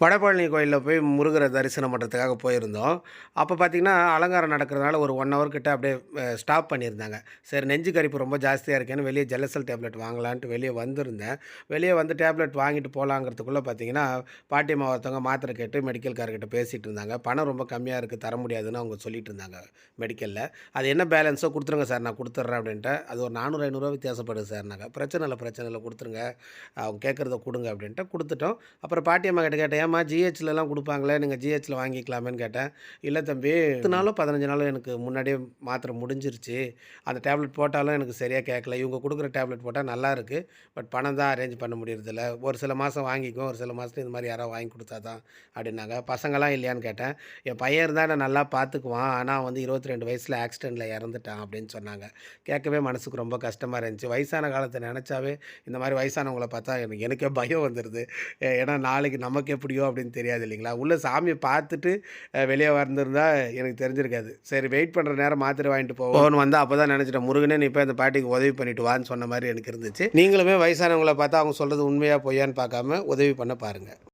வடபழனி கோயிலில் போய் முருகரை தரிசனம் பண்ணுறதுக்காக போயிருந்தோம். அப்போ பார்த்திங்கன்னா அலங்காரம் நடக்கிறதுனால ஒரு ஒன் ஹவர் கிட்ட அப்படியே ஸ்டாப் பண்ணியிருந்தாங்க. சரி நெஞ்சு கரிப்பு ரொம்ப ஜாஸ்தியாக இருக்கேன்னு வெளியே ஜெலசல் டேப்லெட் வாங்கலான்ட்டு வெளியே வந்திருந்தேன். வெளியே வந்து டேப்லெட் வாங்கிட்டு போகலாங்கிறதுக்குள்ளே பார்த்தீங்கன்னா பாட்டியம்மா ஒருத்தவங்க மாத்திரை கேட்டு மெடிக்கல்காரர்கிட்ட பேசிகிட்டு இருந்தாங்க. பணம் ரொம்ப கம்மியாக இருக்குது தர முடியாதுன்னு அவங்க சொல்லிட்டு இருந்தாங்க மெடிக்கலில் அது என்ன பேலன்ஸோ கொடுத்துருங்க சார் நான் கொடுத்துட்றேன் அப்படின்ட்டு. அது ஒரு நானூறு ஐநூறுரூவா வித்தியாசப்படுது சார்னாங்க பிரச்சனை இல்லை பிரச்சனை இல்லை கொடுத்துருங்க. அவங்க கேட்குறத கொடுங்க அப்படின்ட்டு கொடுத்துட்டோம். அப்புறம் பாட்டியம்மா கிட்ட கேட்டேன் ஏம்மா ஜிஹெச்லலாம் கொடுப்பாங்களே நீங்கள் ஜிஹெச்சில் வாங்கிக்கலாமேன்னு கேட்டேன். இல்லை தம்பி பத்து நாளோ பதினஞ்சு நாளோ எனக்கு முன்னாடியே மாத்திரை முடிஞ்சிருச்சு. அந்த டேப்லெட் போட்டாலும் எனக்கு சரியாக கேட்கல. இவங்க கொடுக்குற டேப்லெட் போட்டால் நல்லா இருக்குது பட் பணம் தான் அரேஞ்ச் பண்ண முடியறதில்ல. ஒரு சில மாதம் வாங்கிக்கும் ஒரு சில மாதத்துல இந்த மாதிரி யாராவது வாங்கி கொடுத்தா தான் அப்படின்னாங்க. பசங்களாம் இல்லையான்னு கேட்டேன். என் பையன் இருந்தால் நான் நல்லா பார்த்துக்குவான். ஆனால் வந்து இருபத்தி ரெண்டு வயசில் ஆக்சிடெண்ட்டில் இறந்துட்டான் அப்படின்னு சொன்னாங்க. கேட்கவே மனசுக்கு ரொம்ப கஷ்டமாக இருந்துச்சு. வயசான காலத்தை நினச்சாவே இந்த மாதிரி வயசானவங்களை பார்த்தா எனக்கு எனக்கே பயம் வந்துடுது ஏ- ஏன்னா நாளைக்கு நமக்கு எப்படியோ அப்படின்னு தெரியாது இல்லைங்களா? உள்ள சாமியை பார்த்துட்டு வெளியே வந்திருந்தா எனக்கு தெரிஞ்சிருக்காது. சரி வெயிட் பண்ணுற நேரம் மாத்திரை வாங்கிட்டு போவோம்னு வந்து அப்போ தான் நினச்சிட்டேன். முருகனே நீ இப்போ இந்த பாட்டிக்கு உதவி பண்ணிட்டு வான்னு சொன்ன மாதிரி எனக்கு இருந்துச்சு. நீங்களுமே வயசானவங்கள பார்த்தா அவங்க சொல்கிறது உண்மையாக பொய்யான்னு பார்க்காம உதவி பண்ண பாருங்கள்